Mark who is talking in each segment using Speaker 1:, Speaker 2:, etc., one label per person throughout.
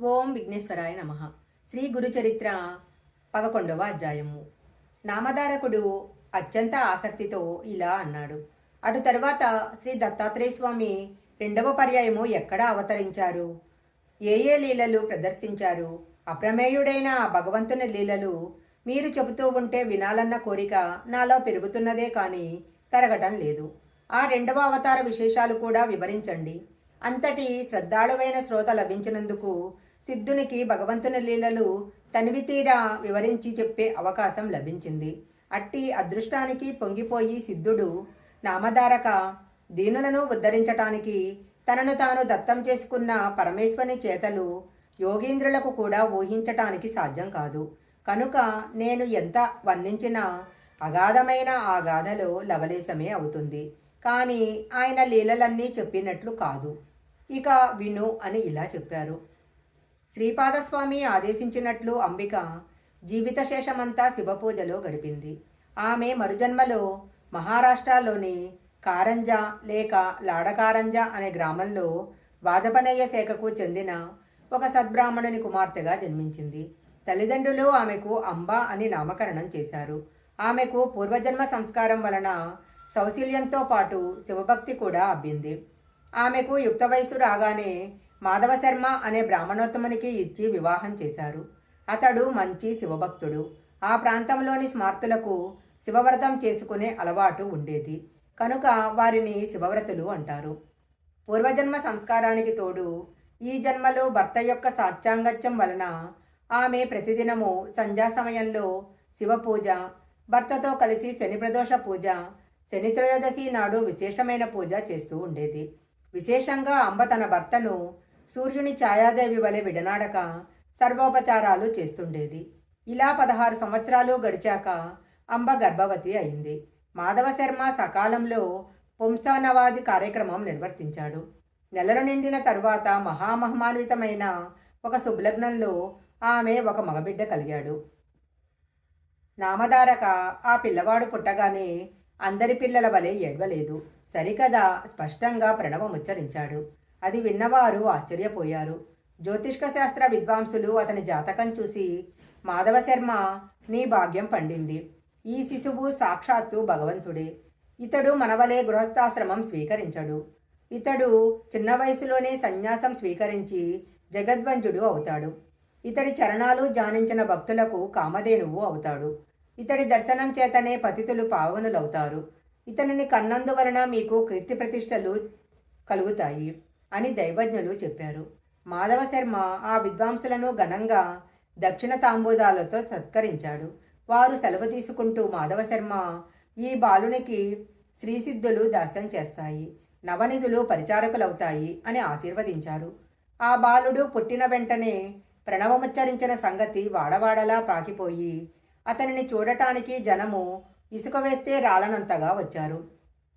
Speaker 1: ఓం విఘ్నేశ్వరాయ నమ. శ్రీ గురుచరిత్ర పదకొండవ అధ్యాయము. నామధారకుడు అత్యంత ఆసక్తితో ఇలా అన్నాడు. అటు తర్వాత శ్రీ దత్తాత్రేయ స్వామి రెండవ పర్యాయము ఎక్కడ అవతరించారు? ఏ ఏ లీలలు ప్రదర్శించారు? అప్రమేయుడైన భగవంతుని లీలలు మీరు చెబుతూ ఉంటే వినాలన్న కోరిక నాలో పెరుగుతున్నదే కానీ తరగటం లేదు. ఆ రెండవ అవతార విశేషాలు కూడా వివరించండి. అంతటి శ్రద్ధాళువైన శ్రోత లభించినందుకు సిద్ధునికి భగవంతుని లీలలు తనివితీరా వివరించి చెప్పే అవకాశం లభించింది. అట్టి అదృష్టానికి పొంగిపోయి సిద్ధుడు నామధారక దీనులను ఉద్ధరించటానికి తనను తాను దత్తం చేసుకున్న పరమేశ్వరుని చేతలు యోగీంద్రులకు కూడా ఊహించటానికి సాధ్యం కాదు. కనుక నేను ఎంత వర్ణించినా అగాధమైన ఆ గాథలో లవలేశమే అవుతుంది. కానీ ఆయన లీలలన్నీ చెప్పినట్లు కాదు. ఇక విను అని ఇలా చెప్పారు. శ్రీపాదస్వామి ఆదేశించినట్లు అంబిక జీవితశేషమంతా శివపూజలో గడిపింది. ఆమె మరుజన్మలో మహారాష్ట్రలోని కారంజా లేక లాడకారంజా అనే గ్రామంలో వాజపనేయ శాఖకు చెందిన ఒక సద్బ్రాహ్మణుని కుమార్తెగా జన్మించింది. తల్లిదండ్రులు ఆమెకు అంబ అని నామకరణం చేశారు. ఆమెకు పూర్వజన్మ సంస్కారం వలన సౌశల్యంతో పాటు శివభక్తి కూడా అబ్బింది. ఆమెకు యుక్త వయసు రాగానే మాధవశర్మ అనే బ్రాహ్మణోత్తమునికి ఇచ్చి వివాహం చేశారు. అతడు మంచి శివభక్తుడు. ఆ ప్రాంతంలోని స్మార్తులకు శివవ్రతం చేసుకునే అలవాటు ఉండేది. కనుక వారిని శివవ్రతులు అంటారు. పూర్వజన్మ సంస్కారానికి తోడు ఈ జన్మలో భర్త యొక్క సాత్యాంగత్యం వలన ఆమె ప్రతిదినము సంధ్యా సమయంలో శివపూజ భర్తతో కలిసి శని ప్రదోష పూజ శని త్రయోదశి నాడు విశేషమైన పూజ చేస్తూ ఉండేది. విశేషంగా అంబ తన భర్తను సూర్యుని ఛాయాదేవి వలె విడనాడక సర్వోపచారాలు చేస్తుండేది. ఇలా పదహారు సంవత్సరాలు గడిచాక అంబ గర్భవతి అయింది. మాధవ శర్మ సకాలంలో పుంసానవాది కార్యక్రమం నిర్వర్తించాడు. నెలలు నిండిన తరువాత మహామహమాన్వితమైన ఒక శుభలగ్నంలో ఆమె ఒక మగబిడ్డ కలిగాడు. నామధారక ఆ పిల్లవాడు పుట్టగానే అందరి పిల్లల వలె ఏడవలేదు. సరికదా స్పష్టంగా ప్రణవం ఉచ్చరించాడు అది విన్నవారు ఆశ్చర్యపోయారు. జ్యోతిష్క శాస్త్ర విద్వాంసులు అతని జాతకం చూసి మాధవ శర్మ నీ భాగ్యం పండింది. ఈ శిశువు సాక్షాత్తు భగవంతుడే. ఇతడు మనవలే గృహస్థాశ్రమం స్వీకరించడు. ఇతడు చిన్న వయసులోనే సన్యాసం స్వీకరించి జగద్వంజుడు అవుతాడు. ఇతడి చరణాలు జానించిన భక్తులకు కామధేనువు అవుతాడు. ఇతడి దర్శనం చేతనే పతితులు పావనులవుతారు. ఇతనిని కన్నందువలన మీకు కీర్తి ప్రతిష్టలు కలుగుతాయి. అని దైవజ్ఞులు చెప్పారు. మాధవ శర్మ ఆ విద్వాంసులను ఘనంగా దక్షిణ తాంబూదాలతో సత్కరించాడు. వారు సెలవు తీసుకుంటూ మాధవ శర్మ ఈ బాలునికి శ్రీసిద్ధులు దర్శనం చేస్తాయి నవనిధులు పరిచారకులవుతాయి అని ఆశీర్వదించారు. ఆ బాలుడు పుట్టిన వెంటనే ప్రణవముచ్చరించిన సంగతి వాడవాడలా పాకిపోయి అతనిని చూడటానికి జనము ఇసుక వేస్తే రాలనంతగా వచ్చారు.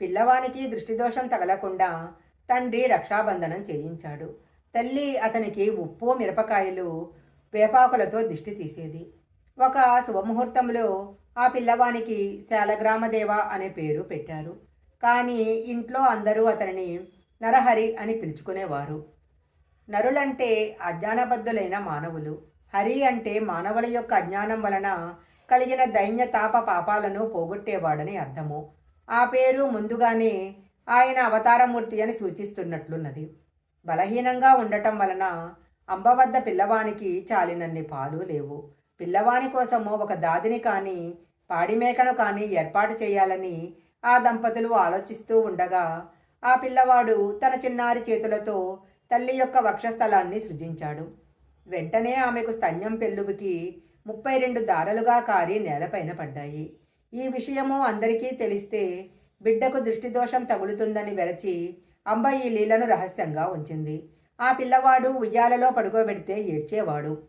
Speaker 1: పిల్లవానికి దృష్టిదోషం తగలకుండా తండ్రి రక్షాబంధనం చేయించాడు. తల్లి అతనికి ఉప్పు మిరపకాయలు వేపాకులతో దిష్టి తీసేది. ఒక శుభముహూర్తంలో ఆ పిల్లవానికి శాలగ్రామదేవ అనే పేరు పెట్టారు. కానీ ఇంట్లో అందరూ అతనిని నరహరి అని పిలుచుకునేవారు. నరులంటే అజ్ఞానబద్ధులైన మానవులు. హరి అంటే మానవుల యొక్క అజ్ఞానం వలన కలిగిన దైన్యతాప పాపాలను పోగొట్టేవాడని అర్థము. ఆ పేరు ముందుగానే ఆయన అవతారమూర్తి అని సూచిస్తున్నట్లున్నది. బలహీనంగా ఉండటం వలన అంబ వద్ద పిల్లవానికి చాలినన్ని పాలు లేవు. పిల్లవాని కోసము ఒక దాదిని కానీ పాడిమేకను కానీ ఏర్పాటు చేయాలని ఆ దంపతులు ఆలోచిస్తూ ఉండగా ఆ పిల్లవాడు తన చిన్నారి చేతులతో తల్లి యొక్క వక్షస్థలాన్ని సృజించాడు. వెంటనే ఆమెకు స్తన్యం పెళ్ళుబుకి ముప్పై రెండు దారలుగా కారి నేలపైన పడ్డాయి. ఈ విషయము అందరికీ తెలిస్తే బిడ్డకు దృష్టిదోషం తగులుతుందని వెరచి అంబ ఈ లీలను రహస్యంగా ఉంచింది. ఆ పిల్లవాడు ఉయ్యాలలో పడుకోబెడితే ఏడ్చేవాడు.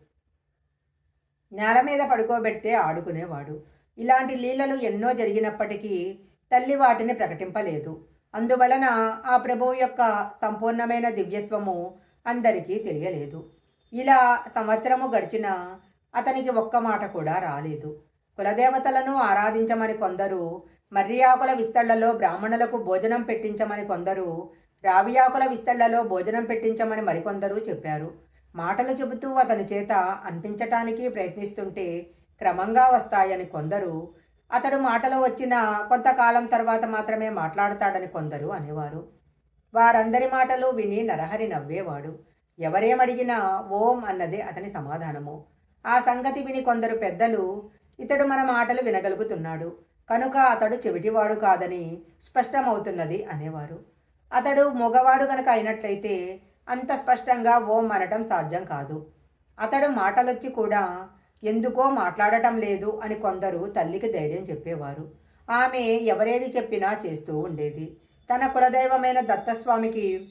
Speaker 1: నేల మీద పడుకోబెడితే ఆడుకునేవాడు. ఇలాంటి లీలలు ఎన్నో జరిగినప్పటికీ తల్లి వాటిని ప్రకటింపలేదు. అందువలన ఆ ప్రభువు యొక్క సంపూర్ణమైన దివ్యత్వము అందరికీ తెలియలేదు. ఇలా సంవత్సరము గడిచిన అతనికి ఒక్క మాట కూడా రాలేదు. కులదేవతలను ఆరాధించమని కొందరు మర్రియాకుల విస్తళ్ళలో బ్రాహ్మణులకు భోజనం పెట్టించమని కొందరు రావియాకుల విస్తళ్ళలో భోజనం పెట్టించమని మరికొందరు చెప్పారు. మాటలు చెబుతూ అతని చేత అనిపించటానికి ప్రయత్నిస్తుంటే క్రమంగా వస్తాయని కొందరు అతడు మాటలు వచ్చిన కొంతకాలం తర్వాత మాత్రమే మాట్లాడతాడని కొందరు అనేవారు. వారందరి మాటలు విని నరహరి నవ్వేవాడు. ఎవరేమడిగినా ఓం అన్నదే అతని సమాధానము. ఆ సంగతి విని కొందరు పెద్దలు ఇతడు మన మాటలు వినగలుగుతున్నాడు. కనుక అతడు చెవిటివాడు కాదని స్పష్టమవుతున్నది అనేవారు. అతడు మగవాడు కనుక అయినట్లయితే అంత స్పష్టంగా ఓం అనటం సాధ్యం కాదు. అతడు మాటలొచ్చి కూడా ఎందుకో మాట్లాడటం లేదు అని కొందరు తల్లికి ధైర్యం చెప్పేవారు. ఆమె ఎవరేది చెప్పినా చేస్తూ ఉండేది. తన కులదైవమైన దత్తస్వామికి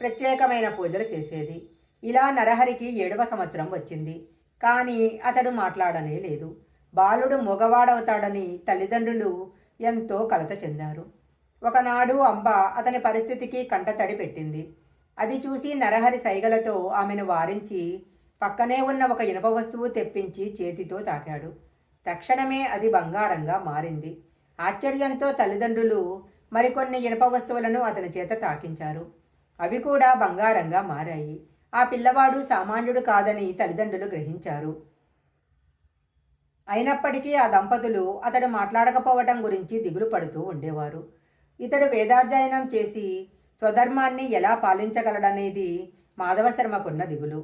Speaker 1: ప్రత్యేకమైన పూజలు చేసేది. ఇలా నరహరికి ఏడవ సంవత్సరం వచ్చింది. కానీ అతడు మాట్లాడనే లేదు. బాలుడు మగవాడవుతాడని తల్లిదండ్రులు ఎంతో కలత చెందారు. ఒకనాడు అంబ అతని పరిస్థితికి కంటతడి పెట్టింది. అది చూసి నరహరి సైగలతో ఆమెను వారించి పక్కనే ఉన్న ఒక ఇనుప వస్తువు తెప్పించి చేతితో తాకాడు. తక్షణమే అది బంగారంగా మారింది. ఆశ్చర్యంతో తల్లిదండ్రులు మరికొన్ని ఇనుప వస్తువులను అతని చేత తాకించారు. అవి కూడా బంగారంగా మారాయి. ఆ పిల్లవాడు సామాన్యుడు కాదని తల్లిదండ్రులు గ్రహించారు. అయినప్పటికీ ఆ దంపతులు అతడు మాట్లాడకపోవటం గురించి దిగులు పడుతూ ఉండేవారు. ఇతడు వేదాధ్యయనం చేసి స్వధర్మాన్ని ఎలా పాలించగలడనేది మాధవశర్మకున్న దిగులు.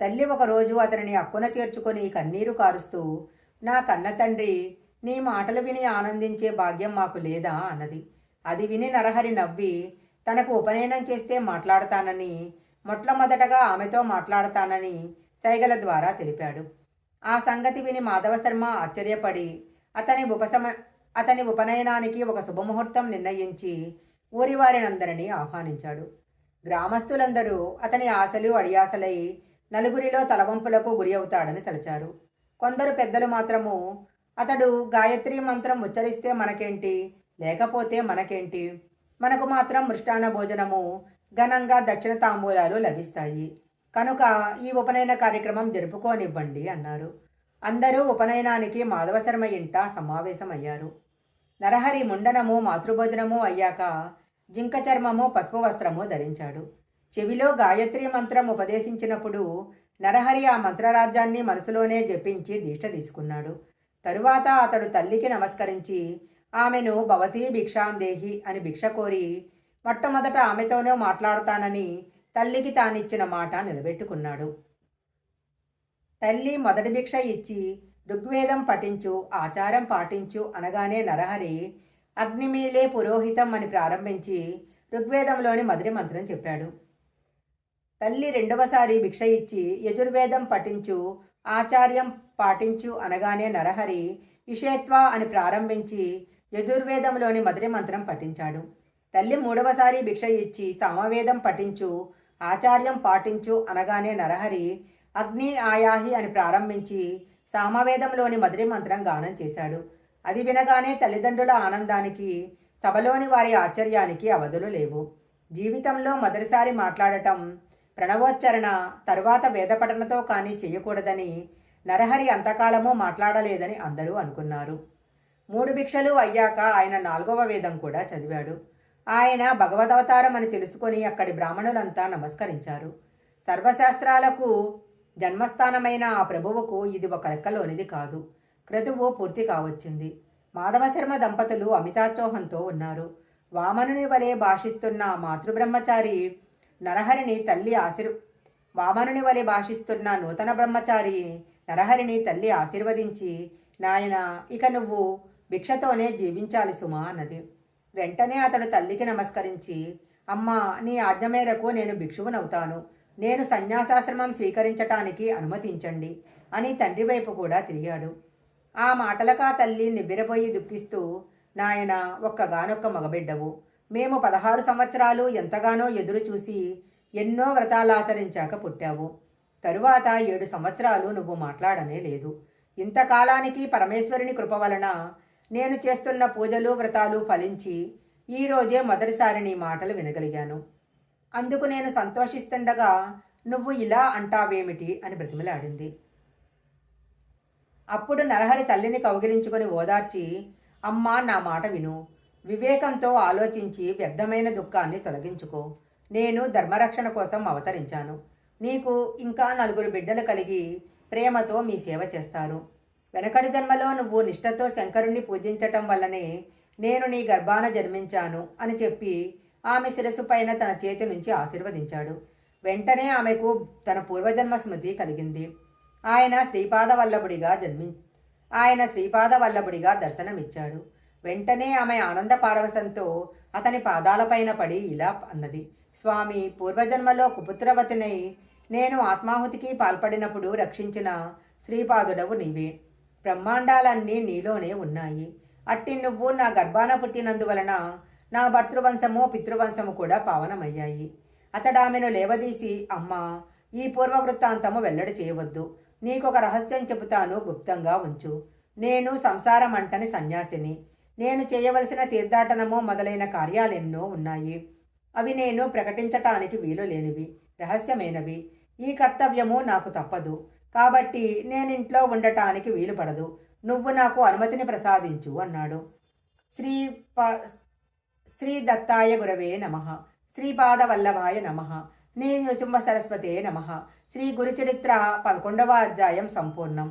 Speaker 1: తల్లి ఒకరోజు అతనిని అక్కున చేర్చుకొని కన్నీరు కారుస్తూ నా కన్న తండ్రి నీ మాటలు విని ఆనందించే భాగ్యం మాకు లేదా అన్నది. అది విని నరహరి నవ్వి తనకు ఉపనయనం చేస్తే మాట్లాడతానని మొట్టమొదటగా ఆమెతో మాట్లాడతానని సైగల ద్వారా తెలిపాడు. ఆ సంగతి విని మాధవశర్మ ఆశ్చర్యపడి అతని ఉపశమ అతని ఉపనయనానికి ఒక శుభముహూర్తం నిర్ణయించి ఊరివారినందరినీ ఆహ్వానించాడు. గ్రామస్తులందరూ అతని ఆశలు అడియాసలై నలుగురిలో తలవంపులకు గురి అవుతాడని తలచారు. కొందరు పెద్దలు మాత్రము అతడు గాయత్రి మంత్రం ఉచ్చరిస్తే మనకేంటి? లేకపోతే మనకేంటి? మనకు మాత్రం మృష్టాన్న భోజనము ఘనంగా దక్షిణ తాంబూలాలు లభిస్తాయి. కనుక ఈ ఉపనయన కార్యక్రమం జరుపుకోనివ్వండి అన్నారు. అందరూ ఉపనయనానికి మాధవశర్మ ఇంట సమావేశమయ్యారు. నరహరి ముండనము మాతృభోజనము అయ్యాక జింక చర్మము పసుపు వస్త్రము ధరించాడు. చెవిలో గాయత్రి మంత్రం ఉపదేశించినప్పుడు నరహరి ఆ మంత్రరాజ్యాన్ని మనసులోనే జపించి దీక్ష తీసుకున్నాడు. తరువాత అతడు తల్లికి నమస్కరించి ఆమెను భవతీ భిక్షాందేహి అని భిక్ష కోరి మొట్టమొదట ఆమెతోనే మాట్లాడతానని తల్లికి తానిచ్చిన మాట నిలబెట్టుకున్నాడు. తల్లి మొదటి భిక్ష ఇచ్చి ఋగ్వేదం పఠించు ఆచారం పాటించు అనగానే నరహరి అగ్నిమీలే పురోహితం అని ప్రారంభించి ఋగ్వేదంలోని మొదటి మంత్రం చెప్పాడు. తల్లి రెండవసారి భిక్ష ఇచ్చి యజుర్వేదం పఠించు ఆచార్యం పాటించు అనగానే నరహరి ఇషేత్వ అని ప్రారంభించి యజుర్వేదంలోని మొదటి మంత్రం పఠించాడు. తల్లి మూడవసారి భిక్ష ఇచ్చి సామవేదం పఠించు ఆచార్యం పాటించు అనగానే నరహరి అగ్ని ఆయాహి అని ప్రారంభించి సామవేదంలోని మధురి మంత్రం గానం చేశాడు. అది వినగానే తల్లిదండ్రుల ఆనందానికి సభలోని వారి ఆశ్చర్యానికి అవధులు లేవు. జీవితంలో మొదటిసారి మాట్లాడటం ప్రణవోచ్చరణ తరువాత వేదపఠనతో కానీ చేయకూడదని నరహరి అంతకాలము మాట్లాడలేదని అందరూ అనుకున్నారు. మూడు భిక్షలు అయ్యాక ఆయన నాలుగవ వేదం కూడా చదివాడు. ఆయన భగవదవతారం అని తెలుసుకొని అక్కడి బ్రాహ్మణులంతా నమస్కరించారు. సర్వశాస్త్రాలకు జన్మస్థానమైన ఆ ప్రభువుకు ఇది ఒక లెక్కలోనిది కాదు. క్రతువు పూర్తి కావచ్చింది. మాధవశర్మ దంపతులు అమితాచోహంతో ఉన్నారు. వామనుని వలె భాషిస్తున్న మాతృబ్రహ్మచారి నరహరిని తల్లి ఆశీర్ వామనుని వలె భాషిస్తున్న నూతన బ్రహ్మచారి నరహరిని తల్లి ఆశీర్వదించి నాయన ఇక నువ్వు భిక్షతోనే జీవించాలి సుమా అన్నది. వెంటనే అతడు తల్లికి నమస్కరించి అమ్మా నీ ఆజ్ఞ మేరకు నేను భిక్షువునవుతాను. నేను సన్యాసాశ్రమం స్వీకరించటానికి అనుమతించండి అని తండ్రి వైపు కూడా తిరిగాడు. ఆ మాటలకా తల్లి నిబ్బిరపోయి దుఃఖిస్తూ నాయన ఒక్కగానొక్క మగబిడ్డవు. మేము పదహారు సంవత్సరాలు ఎంతగానో ఎదురు చూసి ఎన్నో వ్రతాలాచరించాక పుట్టావు. తరువాత ఏడు సంవత్సరాలు నువ్వు మాట్లాడనే లేదు. ఇంతకాలానికి పరమేశ్వరుని కృప వలన నేను చేస్తున్న పూజలు వ్రతాలు ఫలించి ఈరోజే మొదటిసారి నీ మాటలు వినగలిగాను. అందుకు నేను సంతోషిస్తుండగా నువ్వు ఇలా అంటావేమిటి అని బ్రతిమలాడింది. అప్పుడు నరహరి తల్లిని కౌగిలించుకొని ఓదార్చి అమ్మా నా మాట విను. వివేకంతో ఆలోచించి వ్యర్థమైన దుఃఖాన్ని తొలగించుకో. నేను ధర్మరక్షణ కోసం అవతరించాను. నీకు ఇంకా నలుగురు బిడ్డలు కలిగి ప్రేమతో మీ సేవ చేస్తారు వెనకడి జన్మలో నువ్వు నిష్ఠతో శంకరుణ్ణి పూజించటం వల్లనే నేను నీ గర్భాన జన్మించాను అని చెప్పి ఆమె శిరస్సు పైన తన చేతి నుంచి ఆశీర్వదించాడు. వెంటనే ఆమెకు తన పూర్వజన్మ స్మృతి కలిగింది. ఆయన శ్రీపాద వల్లభుడిగా జన్మి ఆయన శ్రీపాద వల్లభుడిగా దర్శనమిచ్చాడు. వెంటనే ఆమె ఆనంద పారవశంతో అతని పాదాలపైన పడి ఇలా అన్నది స్వామి పూర్వజన్మలో కుపుత్రవతినై నేను ఆత్మాహుతికి పాల్పడినప్పుడు రక్షించిన శ్రీపాదుడవు నీవే. బ్రహ్మాండాలన్నీ నీలోనే ఉన్నాయి. అట్టి నువ్వు నా గర్భాన పుట్టినందువలన నా భర్తృవంశము పితృవంశము కూడా పావనమయ్యాయి. అతడామెను ఆమెను లేవదీసి అమ్మా ఈ పూర్వ వృత్తాంతము వెల్లడి చేయవద్దు. నీకొక రహస్యం చెబుతాను గుప్తంగా ఉంచు. నేను సంసారం అంటని సన్యాసిని. నేను చేయవలసిన తీర్థాటనము మొదలైన కార్యాలెన్నో ఉన్నాయి. అవి నేను ప్రకటించటానికి వీలు లేనివి రహస్యమైనవి. ఈ కర్తవ్యము నాకు తప్పదు. కాబట్టి నేను ఇంట్లో ఉండటానికి వీలు పడదు నువ్వు నాకు అనుమతిని ప్రసాదించు అన్నాడు. శ్రీ పా శ్రీ దత్తాయ గురవే నమ. శ్రీపాద వల్లభాయ నమ. నీ నృసింహ సరస్వతే నమ. శ్రీ గురుచరిత్ర పదకొండవ అధ్యాయం సంపూర్ణం.